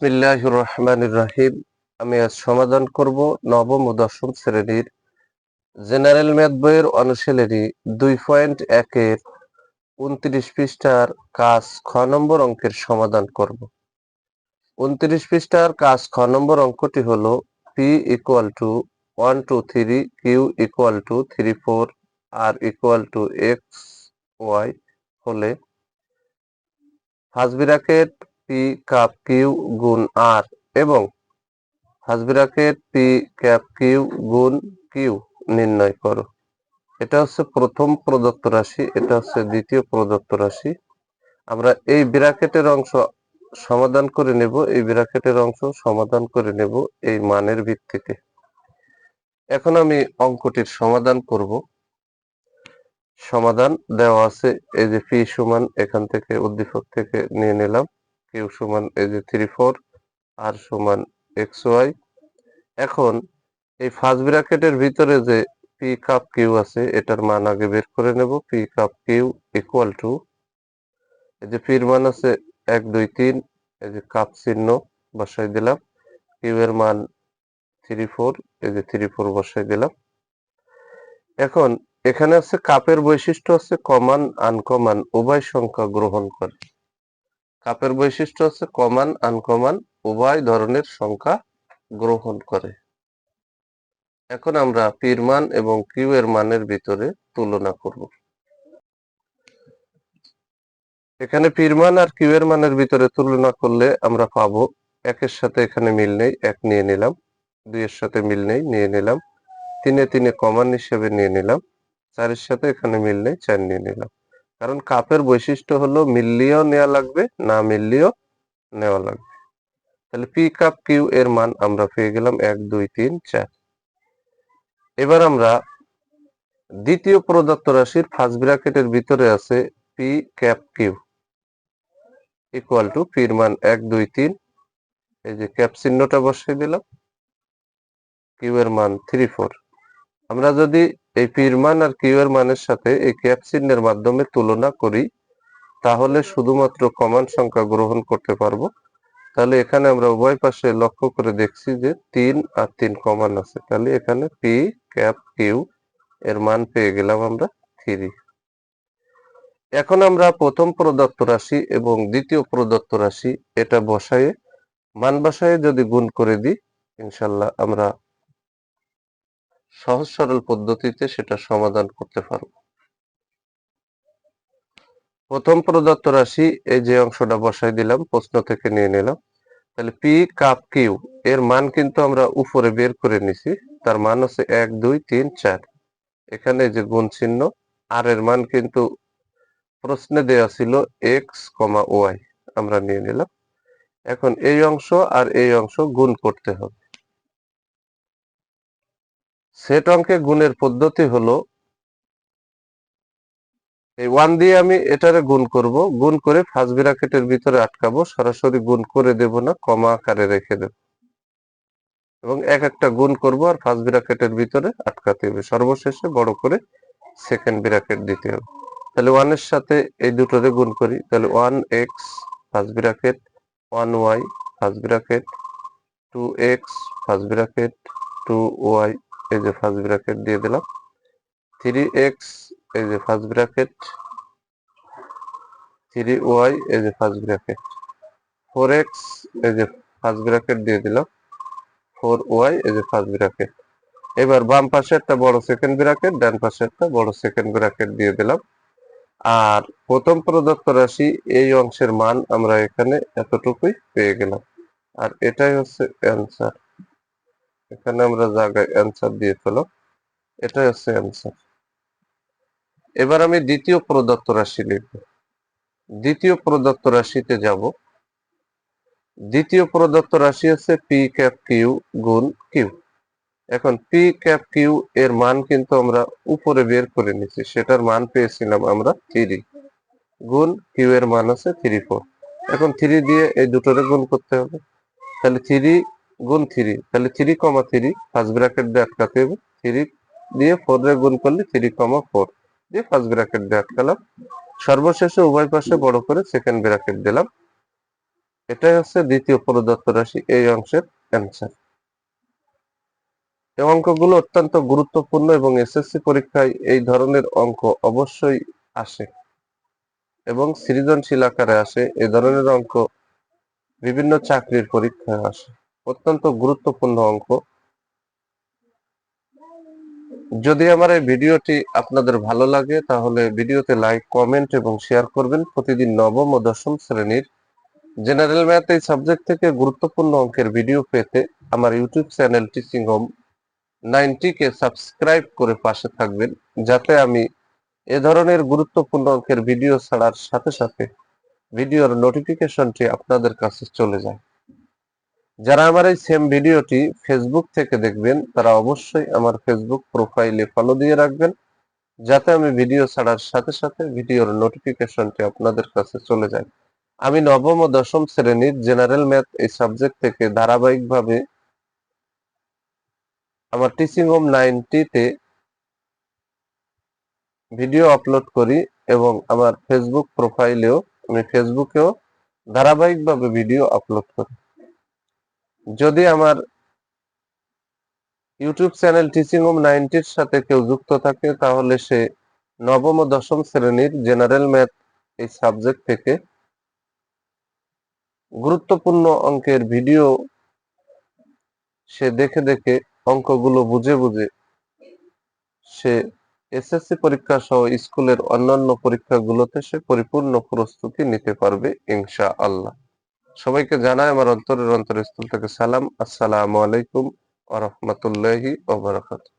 বিসমিল্লাহির রহমানির রহিম আমি আজ সমাধান করব নবম ও দশম শ্রেণির জেনারেল ম্যাথ বইয়ের অনুশীলনী দুই পয়েন্ট একের উনত্রিশ পৃষ্ঠার কাজ খ নম্বর অঙ্কের সমাধান করব। উনত্রিশ পৃষ্ঠার কাজ খ নম্বর অঙ্কটি হল P equal to one two three Q equal to three four R equal to X Y হলে first bracket P cup Q গুণ আর এবং ব্র্যাকেট পি ক্যাপ কিউ গুণ কিউ নির্ণয় করো। এটা হচ্ছে প্রথম প্রদত্ত রাশি, এটা হচ্ছে দ্বিতীয় প্রদত্ত রাশি। আমরা এই ব্র্যাকেটের অংশ সমাধান করে নেব, এই ব্র্যাকেটের অংশ সমাধান করে নেব এই মানের ভিত্তিতে। এখন আমি অঙ্কটির সমাধান করব। সমাধান দেওয়া আছে, এই যে পি সমান এখান থেকে উদ্দীপক থেকে নিয়ে নিলাম। কিউ সমান এই যে থ্রি ফোর আর সমান এক্স ওয়াই এখন এই ফার্স্ট ব্র্যাকেটের ভিতরে যে পি কাপ কিউ আছে, এটার মান আগে বের করে নেব। P cup Q equal to এই যে পির মান আছে এক, দুই, তিন, এই যে কাপ চিহ্ন বসাই দিলাম। কিউ এর মান থ্রি ফোর এই যে থ্রি ফোর বসাই দিলাম। এখন এখানে আছে কাপের বৈশিষ্ট্য হচ্ছে কমান আনকমান উভয় সংখ্যা গ্রহণ করে। কাপের বৈশিষ্ট্য হচ্ছে কমান, আনকমান, উভয় ধরনের সংখ্যা গ্রহণ করে। এখন আমরা পির মান এবং কিউ এর মানের ভিতরে তুলনা করব। এখানে পির মান আর কিউ এর মানের ভিতরে তুলনা করলে আমরা পাবো একের সাথে এখানে মিল নেই, এক নিয়ে নিলাম, দুইয়ের সাথে মিল নেই, নিয়ে নিলাম, তিনে তিনে কমান হিসেবে নিয়ে নিলাম, চারের সাথে এখানে মিল নেই, চার নিয়ে নিলাম। কারণ কাপের বৈশিষ্ট্য হলো মিললিও নেওয়া লাগবে, না মিললিও নেওয়া লাগবে। তাহলে পি কাপ কিউ এর মান আমরা পেয়ে গেলাম এক, দুই, তিন, চার। এবার আমরা দ্বিতীয় প্রদত্ত রাশির ফার্স্ট ব্র্যাকেটের ভিতরে আছে P cap Q. Equal to পির মান এক, দুই, তিন। এই যে ক্যাপ চিহ্নটা বসিয়ে দিলাম। কিউ এর মান থ্রি ফোর আমরা যদি এই পির মান আর কিউ এর মানের সাথে এই ক্যাপ চিহ্নের মাধ্যমে তুলনা করি, তাহলে শুধুমাত্র কমান সংখ্যা গ্রহণ করতে পারব। তাহলে এখানে আমরা উভয় পাশে লক্ষ্য করে দেখছি যে তিন আর তিন কমান আছে। তাহলে এখানে পি ক্যাপ, কিউ এর মান পেয়ে গেলাম আমরা থ্রি। এখন আমরা প্রথম প্রদত্ত রাশি এবং দ্বিতীয় প্রদত্ত রাশি এটা বসায়ে, মান বসায়ে যদি গুণ করে দিই, ইনশাল্লাহ আমরা সহজ সরল পদ্ধতিতে সেটা সমাধান করতে পারব। প্রথম প্রদত্ত রাশি, এই যে অংশটা বসাই দিলাম, প্রশ্ন থেকে নিয়ে নিলাম। তাহলে পি কাপ কিউ এর মান কিন্তু আমরা উপরে বের করে নিছি, তার মান হচ্ছে এক, দুই, তিন, চার। এখানে যে গুণ চিহ্ন, আর এর মান কিন্তু প্রশ্নে দেওয়া ছিল এক্স কমা ওয়াই আমরা নিয়ে নিলাম। এখন এই অংশ আর এই অংশ গুণ করতে হবে। সেট অঙ্কে গুণের পদ্ধতি হলো, এই ওয়ান দিয়ে আমি এটারে গুণ করব, গুণ করে ফার্স্ট ব্র্যাকেটের ভিতরে আটকাবো, সরাসরি গুণ করে দেব না, কমা আকারে রেখে দেব। এবং এক একটা গুণ করব আর ফার্স্ট ব্র্যাকেটের ভিতরে আটকাতে হবে। সর্বশেষে বড় করে সেকেন্ড ব্র্যাকেট দিতে হবে। তাহলে ওয়ানের সাথে এই দুটোরে গুণ করি। তাহলে one X first bracket one Y first bracket two X first bracket two Y এই যে ফার্স্ট ব্র্যাকেট দিয়ে দিলাম। থ্রি এক্স এই যে ফার্স্ট ব্র্যাকেট থ্রি ওয়াই এই যে ফার্স্ট ব্র্যাকেট ফোর এক্স এই যে ফার্স্ট ব্র্যাকেট দিয়ে দিলাম। ফোর ওয়াই এই যে ফার্স্ট ব্র্যাকেট এবার বাম পাশে একটা বড় সেকেন্ড ব্র্যাকেট ডান পাশে একটা বড় সেকেন্ড ব্র্যাকেট দিয়ে দিলাম। আর প্রথম প্রদত্ত রাশি, এই অংশের মান আমরা এখানে এতটুকুই পেয়ে গেলাম। আর এটাই হচ্ছে অ্যান্সার এখানে আমরা জায়গায় অ্যান্সার দিয়ে ফেলাম এটাই হচ্ছে অ্যান্সার এবার আমি দ্বিতীয় প্রদত্ত রাশি লিখব। দ্বিতীয় প্রদত্ত রাশিতে যাব। দ্বিতীয় প্রদত্ত রাশি হচ্ছে পি ক্যাপ কিউ গুণ কিউ এখন পি ক্যাপ কিউ এর মান কিন্তু আমরা উপরে বের করে নিচ্ছি সেটার মান পেয়েছিলাম আমরা থ্রি গুণ কিউ এর মান আছে থ্রি ফোর এখন থ্রি দিয়ে এই দুটোরে গুণ করতে হবে। তাহলে থ্রি গুণ থ্রি। তাহলে three comma three first bracket দিয়ে আটকাতে হবে। থ্রি দিয়ে ফোর রে গুণ করলে থ্রি কমা ফোর দিয়ে ফার্স্ট ব্র্যাকেট দিয়ে আটকালাম। সর্বশেষে উভয় পাশে বড় করে সেকেন্ড ব্র্যাকেট দিলাম। এটাই হচ্ছে দ্বিতীয় প্রদত্ত রাশি, এই অংশের অ্যান্সার এই অঙ্কগুলো অত্যন্ত গুরুত্বপূর্ণ এবং এসএসসি পরীক্ষায় এই ধরনের অঙ্ক অবশ্যই আসে এবং সৃজনশীল আকারে আসে। এই ধরনের অঙ্ক বিভিন্ন চাকরির পরীক্ষায় আসে। অত্যন্ত গুরুত্বপূর্ণ অঙ্ক। যদি আমার এই ভিডিওটি আপনাদের ভালো লাগে, তাহলে ভিডিওতে লাইক, কমেন্ট এবং শেয়ার করবেন। প্রতিদিন নবম ও দশম শ্রেণির জেনারেল ম্যাথ এই সাবজেক্ট থেকে গুরুত্বপূর্ণ অঙ্কের ভিডিও পেতে আমার ইউটিউব চ্যানেল টিচিং হোম নাইনটিকে সাবস্ক্রাইব করে পাশে থাকবেন, যাতে আমি এ ধরনের গুরুত্বপূর্ণ অঙ্কের ভিডিও ছাড়ার সাথে সাথে ভিডিওর নোটিফিকেশনটি আপনাদের কাছে চলে যায়। যারা আমার এই সেম ভিডিওটি ফেসবুক থেকে দেখবেন, তারা অবশ্যই আমার ফেসবুক প্রোফাইলে ফলো দিয়ে রাখবেন, যাতে আমি ভিডিও ছাড়ার সাথে সাথে ভিডিওর নোটিফিকেশনটি আপনাদের কাছে চলে যায়। আমি নবম ও দশম শ্রেণির জেনারেল ম্যাথ এই সাবজেক্ট থেকে ধারাবাহিকভাবে আমার টিচিং হোম নাইনটিতে ভিডিও আপলোড করি এবং আমার ফেসবুক প্রোফাইলেও আমি ফেসবুকেও ধারাবাহিকভাবে ভিডিও আপলোড করি। যদি আমার ইউটিউব চ্যানেল টিচিং হোম নাইনটির সাথে কেউ যুক্ত থাকে, তাহলে সে নবম ও দশম শ্রেণির জেনারেল ম্যাথ এই সাবজেক্ট থেকে গুরুত্বপূর্ণ অঙ্কের ভিডিও সে দেখে দেখে অঙ্কগুলো বুঝে বুঝে সে এসএসসি পরীক্ষা সহ স্কুলের অন্যান্য পরীক্ষাগুলোতে সে পরিপূর্ণ প্রস্তুতি নিতে পারবে ইনশা আল্লাহ সবাইকে জানাই আমার অন্তরের স্থল থেকে সালাম। আসসালামু আলাইকুম আ রহমতুল্লাহি ওবরাকাতুহ